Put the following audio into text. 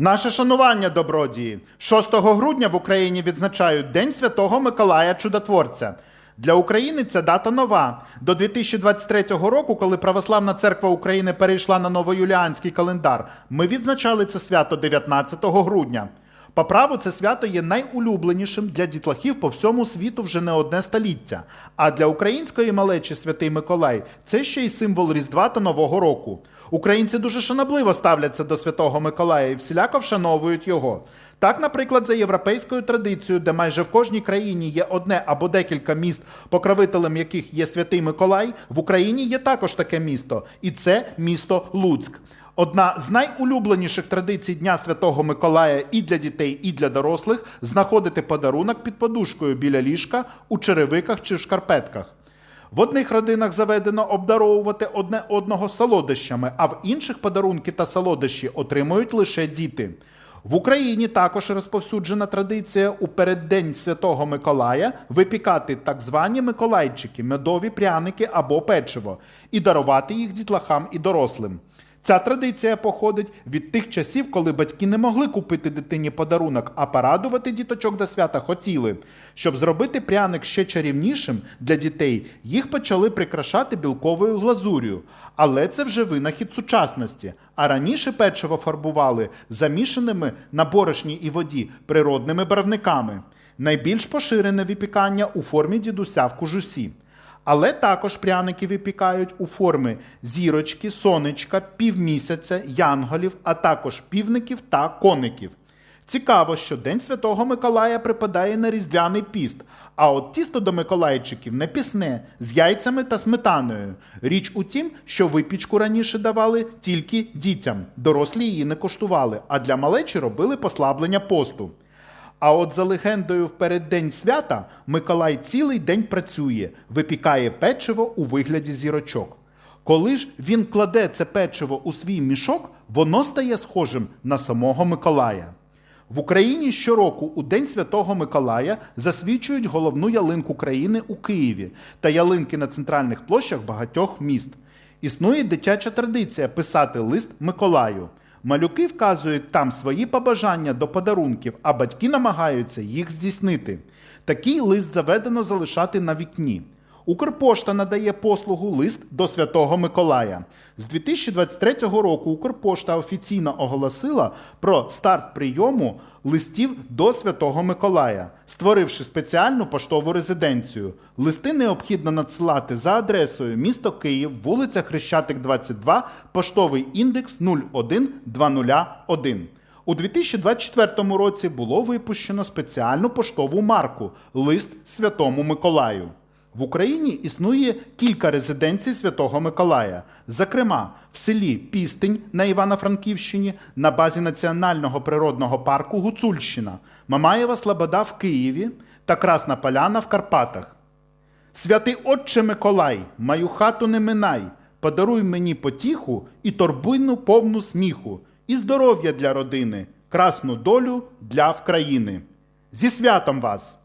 Наше шанування добродії. 6 грудня в Україні відзначають День Святого Миколая Чудотворця. Для України ця дата нова. До 2023 року, коли Православна церква України перейшла на новоюліанський календар, ми відзначали це свято 19 грудня. По праву це свято є найулюбленішим для дітлахів по всьому світу вже не одне століття. А для української малечі Святий Миколай це ще й символ Різдва та Нового року. Українці дуже шанобливо ставляться до Святого Миколая і всіляко вшановують його. Так, наприклад, за європейською традицією, де майже в кожній країні є одне або декілька міст, покровителем яких є Святий Миколай, в Україні є також таке місто, і це місто Луцьк. Одна з найулюбленіших традицій Дня Святого Миколая і для дітей, і для дорослих знаходити подарунок під подушкою біля ліжка у черевиках чи в шкарпетках. В одних родинах заведено обдаровувати одне одного солодощами, а в інших подарунки та солодощі отримують лише діти. В Україні також розповсюджена традиція у переддень Святого Миколая випікати так звані миколайчики, медові пряники або печиво, і дарувати їх дітлахам і дорослим. Ця традиція походить від тих часів, коли батьки не могли купити дитині подарунок, а порадувати діточок до свята хотіли. Щоб зробити пряник ще чарівнішим для дітей, їх почали прикрашати білковою глазур'ю. Але це вже винахід сучасності. А раніше печиво фарбували замішаними на борошні і воді природними барвниками. Найбільш поширене випікання у формі дідуся в кожусі. Але також пряники випікають у форми зірочки, сонечка, півмісяця, янголів, а також півників та коників. Цікаво, що День Святого Миколая припадає на Різдвяний піст, а от тісто до Миколайчиків не пісне з яйцями та сметаною. Річ у тім, що випічку раніше давали тільки дітям, дорослі її не коштували, а для малечі робили послаблення посту. А от за легендою в переддень свята Миколай цілий день працює, випікає печиво у вигляді зірочок. Коли ж він кладе це печиво у свій мішок, воно стає схожим на самого Миколая. В Україні щороку у День Святого Миколая засвічують головну ялинку країни у Києві та ялинки на центральних площах багатьох міст. Існує дитяча традиція писати лист Миколаю. Малюки вказують там свої побажання до подарунків, а батьки намагаються їх здійснити. Такий лист заведено залишати на вікні. Укрпошта надає послугу лист до Святого Миколая. З 2023 року Укрпошта офіційно оголосила про старт прийому листів до Святого Миколая, створивши спеціальну поштову резиденцію. Листи необхідно надсилати за адресою місто Київ, вулиця Хрещатик, 22, поштовий індекс 01201. У 2024 році було випущено спеціальну поштову марку Лист Святому Миколаю. В Україні існує кілька резиденцій Святого Миколая, зокрема в селі Пістень на Івано-Франківщині, на базі Національного природного парку Гуцульщина, Мамаєва Слобода в Києві та Красна Поляна в Карпатах. Святий Отче Миколай, мою хату не минай, подаруй мені потіху і торбину повну сміху, і здоров'я для родини, красну долю для вкраїни. Зі святом вас!